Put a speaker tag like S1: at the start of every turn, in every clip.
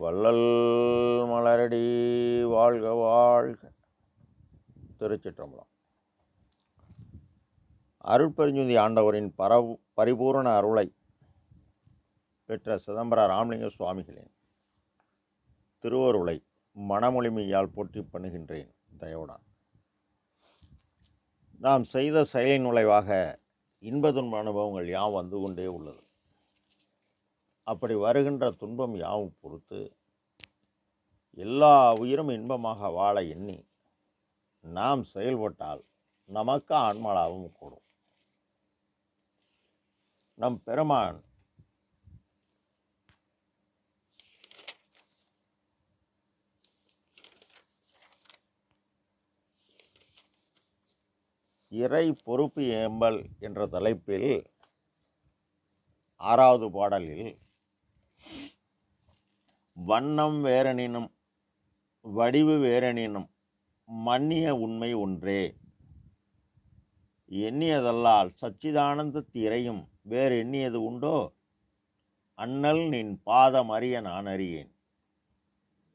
S1: வள்ளல் மலரடி வாழ்க வாழ்க. திருச்சிற்றம்பலம். அருட்பெருஞ்சுதி ஆண்டவரின் பரவு பரிபூரண அருளை பெற்ற சிதம்பர ராமலிங்க சுவாமிகளின் திருவருளை மனமொழிமையால் போற்றி பண்ணுகின்றேன் தயவுடன். நாம் செய்த செயலின் நுழைவாக இன்ப துன்ப அனுபவங்கள் யாம் வந்து கொண்டே உள்ளது. அப்படி வருகின்ற துன்பம் யாவும் பொறுத்து எல்லா உயிரும் இன்பமாக வாழ எண்ணி நாம் செயல்பட்டால் நமக்கு ஆன்மலாவும் கூடும். நம் பெருமான் இறை பொறுப்பு ஏம்பல் என்ற தலைப்பில் ஆறாவது பாடலில் வண்ணம் வேறெனினும் வடிவு வேறெனினும் மன்னிய உண்மை ஒன்றே. எண்ணியதல்லால் சச்சிதானந்த திரையும் வேறு எண்ணியது உண்டோ? அண்ணல் நின் பாதம் அறிய நான் அறியேன்.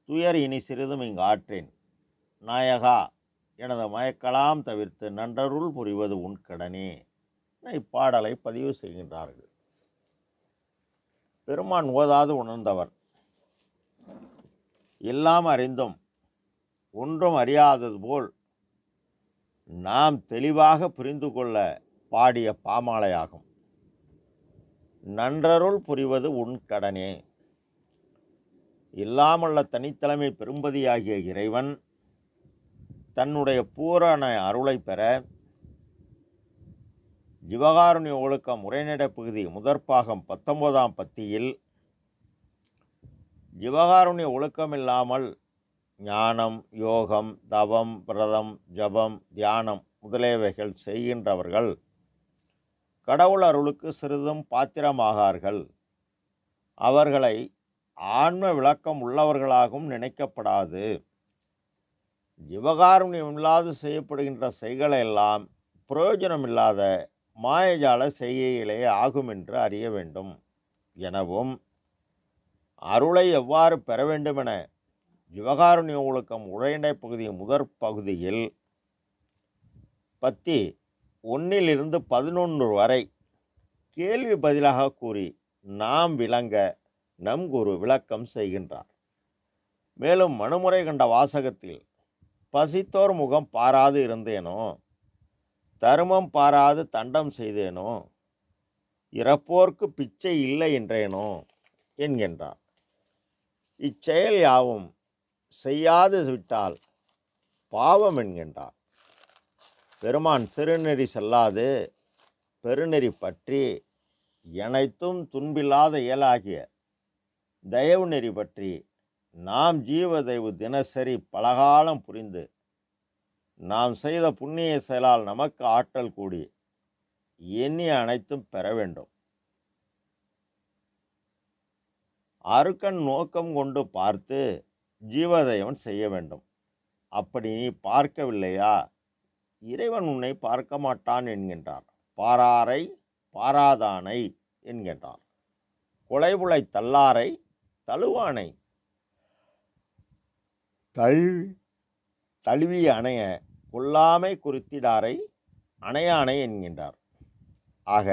S1: துயர் இனி சிறிதும் இங்கு ஆற்றேன். நாயகா எனது மயக்கலாம் தவிர்த்து நன்றருள் புரிவது உன் கடனே. இப்பாடலை பதிவு செய்கின்றார்கள். பெருமான் ஓதாது உணர்ந்தவர். எல்லாம் அறிந்தும் ஒன்றும் அறியாதது போல் நாம் தெளிவாக புரிந்து கொள்ள பாடிய பாமாலையாகும் நன்றருள் புரிவது உன் கடனே. இல்லாமல்ல தனித்தலைமை பெரும்பதியாகிய இறைவன் தன்னுடைய பூரண அருளை பெற ஜிவகாருண்ய ஒழுக்கம் உரைநடை பகுதி முதற்பாகம் பத்தொன்பதாம் பத்தியில் ஜிவகாருண்ய ஒழுக்கம் இல்லாமல் ஞானம் யோகம் தவம் விரதம் ஜபம் தியானம் முதலியவைகள் செய்கின்றவர்கள் கடவுள் அருளுக்கு சிறிதும் பாத்திரமாகார்கள். அவர்களை ஆன்ம விளக்கம் உள்ளவர்களாகவும் நினைக்கப்படாது. ஜீவகாருண்யம் இல்லாது செய்யப்படுகின்ற செய்களெல்லாம் பிரயோஜனமில்லாத மாயஜால செய்கைகளே ஆகும் என்று அறிய வேண்டும். எனவும் அருளை எவ்வாறு பெற வேண்டுமென ஜீவகாருண்ய ஒழுக்கம் உழையண்டை பகுதி முதற் பகுதியில் பத்தி ஒன்னிலிருந்து பதினொன்று வரை கேள்வி பதிலாக கூறி நாம் விளங்க நம் குரு விளக்கம் செய்கின்றார். மேலும் மனுமுறை கண்ட வாசகத்தில் பசித்தோர் முகம் பாராது இருந்தேனோ? தருமம் பாராது தண்டம் செய்தேனோ? இறப்போர்க்கு பிச்சை இல்லை என்றேனோ? என்கின்றார். இச்செயல் யாவும் செய்யாது விட்டால் பாவம் என்கின்றார். பெருமான் திருநெறி செல்லாது பெருநெறி பற்றி எனைத்தும் துன்பில்லாத இயலாகிய தயவு நெறி பற்றி நாம் ஜீவதெய்வு தினசரி பலகாலம் புரிந்து நாம் செய்த புண்ணிய செயலால் நமக்கு ஆற்றல் கூடி எண்ணி அனைத்தும் பெற வேண்டும். அருக்கன் நோக்கம் கொண்டு பார்த்து ஜீவதெய்வன் செய்ய வேண்டும். அப்படி நீ பார்க்கவில்லையா? இறைவன் உன்னை பார்க்க மாட்டான் என்கின்றார். பாராரை பாராதானை என்கின்றார். கொலைபுலை தள்ளாரை தழுவானை. தழுவி தழுவிய அணைய கொல்லாமை குறித்திடாரை அணையானை என்கின்றார். ஆக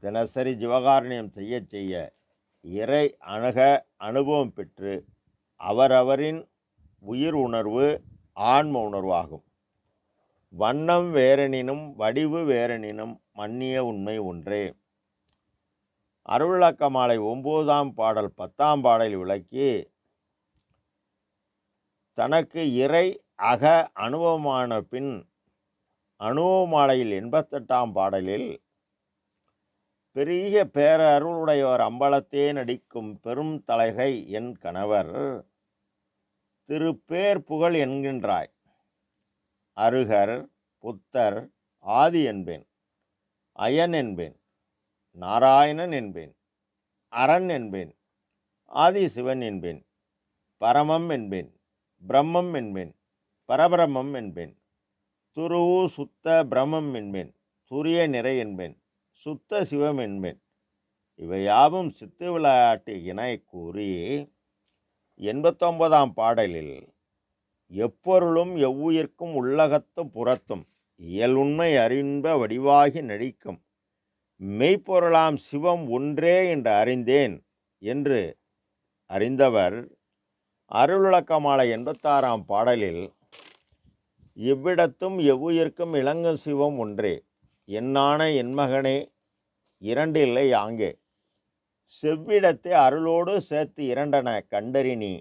S1: தினசரி ஜீவகாரணியம் செய்ய செய்ய இறை அணுக அனுபவம் பெற்று அவரவரின் உயிர் உணர்வு ஆன்ம உணர்வாகும். வண்ணம் வேறெனினும் வடிவு வேறெனினும் மன்னிய உண்மை ஒன்றே. அருள்விளக்க மாலை ஒம்போதாம் பாடல் பத்தாம் பாடல் விளக்கி தனக்கு இறை அக அனுபவமான பின் அனுபவமாலையில் எண்பத்தெட்டாம் பாடலில் பெரிய பேரருளுடையோர் அம்பலத்தே நடிக்கும் பெரும் தலைகை என் கணவர் திருப்பேர் புகழ் என்கின்றாய். அருகர் புத்தர் ஆதி என்பேன் அயன் என்பேன் நாராயணன் என்பேன் அரண் என்பேன் ஆதி சிவன் என்பேன் பரமம் என்பேன் பிரம்மம் என்பேன் பரபிரமம் என்பேன் துருவு சுத்த பிரமம் என்பேன் சூரிய நிறை என்பேன் சுத்த சிவம் என்பேன் இவையாவும் சித்து விளையாட்டு இணை கூறி எண்பத்தொன்பதாம் பாடலில் எப்பொருளும் எவ்வுயிர்க்கும் உள்ளகத்தும் புறத்தும் இயலுண்மை அறிந்த வடிவாகி நடிக்கும் மெய்ப்பொருளாம் சிவம் ஒன்றே என்று அறிந்தேன் என்று அறிந்தவர் அருளுளக்கமாலை எண்பத்தாறாம் பாடலில் இவ்விடத்தும் எவ்வுயிர்க்கும் இளங்கும் சிவம் ஒன்றே. என்னான என் மகனே இரண்டு இல்லை ஆங்கே. செவ்விடத்தை அருளோடு சேர்த்து இரண்டன கண்டறினி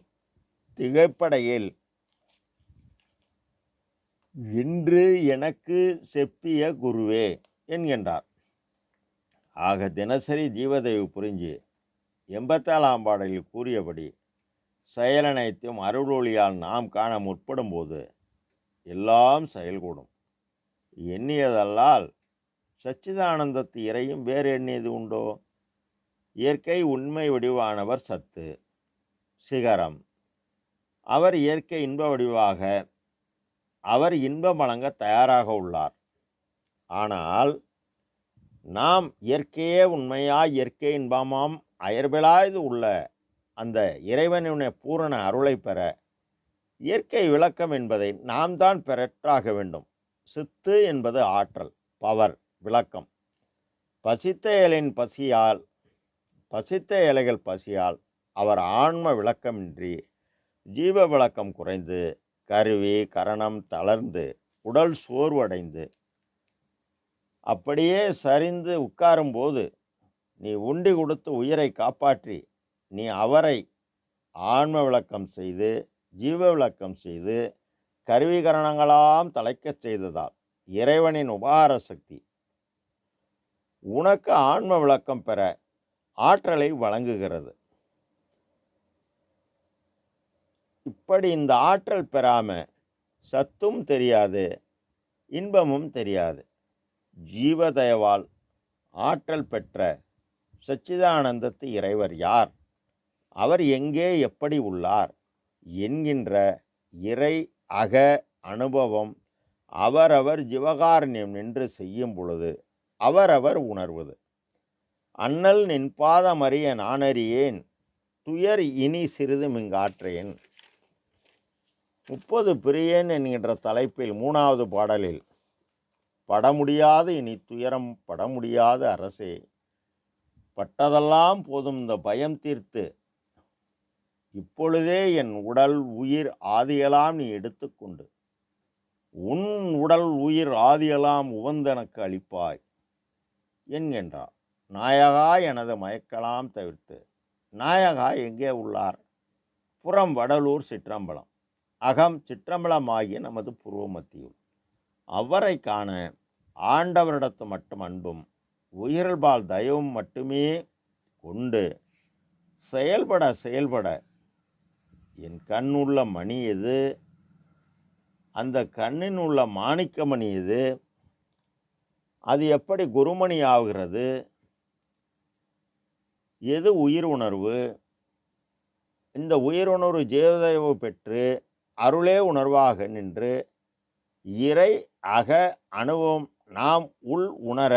S1: திகைப்படையில். இன்று எனக்கு செப்பிய குருவே என்கின்றார். ஆக தினசரி ஜீவதேவி புரிஞ்சு எண்பத்தாலாம் பாடலில் கூறியபடி செயலனைத்தும் அருளொளியால் நாம் காண முற்படும்போது எல்லாம் செயல்கூடும். எண்ணியதல்லால் சச்சிதானந்தத்து இறையும் வேறு எண்ணியது உண்டோ? இயற்கை உண்மை வடிவானவர் சத்து. சிகரம். அவர் இயற்கை இன்ப வடிவாக அவர் இன்பம் வழங்க தயாராக உள்ளார். ஆனால் நாம் இயற்கையே உண்மையாய் இயற்கை இன்பமாம் அயர்பிலாய்து உள்ள அந்த இறைவனுடைய பூரண அருளை பெற இயற்கை விளக்கம் என்பதை நாம் தான் பெறற்றாக வேண்டும். சித்து என்பது ஆற்றல் பவர். விளக்கம். பசித்த இலையின் பசியால் பசித்த இலைகள் பசியால் அவர் ஆன்ம விளக்கமின்றி ஜீவ விளக்கம் குறைந்து கருவி கரணம் தளர்ந்து உடல் சோர்வடைந்து அப்படியே சரிந்து உட்காரும்போது நீ உண்டி கொடுத்து உயிரை காப்பாற்றி நீ அவரை ஆன்ம விளக்கம் செய்து ஜீவ விளக்கம் செய்து கருவிகரணங்களாம் தலைக்கச் செய்ததால் இறைவனின் உபகார சக்தி உனக்கு ஆன்ம விளக்கம் பெற ஆற்றலை வழங்குகிறது. இப்படி இந்த ஆற்றல் பெறாமல் சத்தும் தெரியாது இன்பமும் தெரியாது. ஜீவதயவால் ஆற்றல் பெற்ற சச்சிதானந்தத்து இறைவர் யார்? அவர் எங்கே எப்படி உள்ளார்? என்கின்ற இறை அக அனுபவம் அவரவர் ஜீவகாரண்யம் நின்று செய்யும் பொழுது அவரவர் உணர்வது. அண்ணல் நின் பாதமறிய நானறியேன் துயர் இனி சிறிதும் மிங்காற்றேன் முப்பது பிரியேன் என்கின்ற தலைப்பில் மூணாவது பாடலில் பட முடியாது இனி துயரம் பட முடியாத அரசே. பட்டதெல்லாம் போதும் இந்த பயம் தீர்த்து. இப்பொழுதே என் உடல் உயிர் ஆதியெல்லாம் நீ எடுத்துக்கொண்டு. உன் உடல் உயிர் ஆதியெல்லாம் உவந்தனக்கு அளிப்பாய். என்கின்றார் நாயகா எனது மயக்கலாம் தவிர்த்து நாயகா எங்கே உள்ளார்? புறம் வடலூர் சிற்றம்பலம். அகம் சிற்றம்பலமாகிய நமது புருவ மத்தியுள் அவரை காண ஆண்டவரிடத்து மட்டும் அன்பும் உயிர்பால் தயவும் மட்டுமே கொண்டு செயல்பட செயல்பட என் கண் உள்ள மணி எது? அந்த கண்ணின் உள்ள மாணிக்க மணி எது? அது எப்படி குருமணி ஆகிறது? எது உயிர் உணர்வு? இந்த உயிர் உணர்வு ஜீவதயவு பெற்று அருளே உணர்வாக நின்று இறை அக அனுபவம் நாம் உள் உணர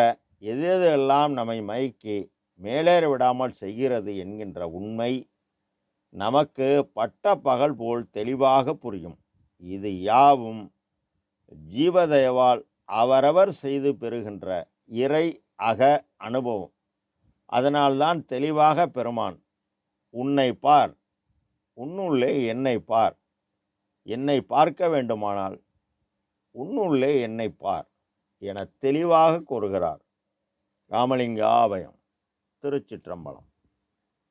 S1: எது எல்லாம் நம்மை மயக்கி மேலேற விடாமல் செய்கிறது என்கின்ற உண்மை நமக்கு பட்ட பகல் போல் தெளிவாக புரியும். இது யாவும் ஜீவதயவால் அவரவர் செய்து பெறுகின்ற இறை அக அனுபவம். அதனால்தான் தெளிவாக பெருமான் உன்னை பார் உன்னுள்ளே என்னை பார் என்னை பார்க்க வேண்டுமானால் உன்னுள்ளே என்னை பார் என தெளிவாக கூறுகிறார் ராமலிங்காபயம் திருச்சிற்றம்பலம்.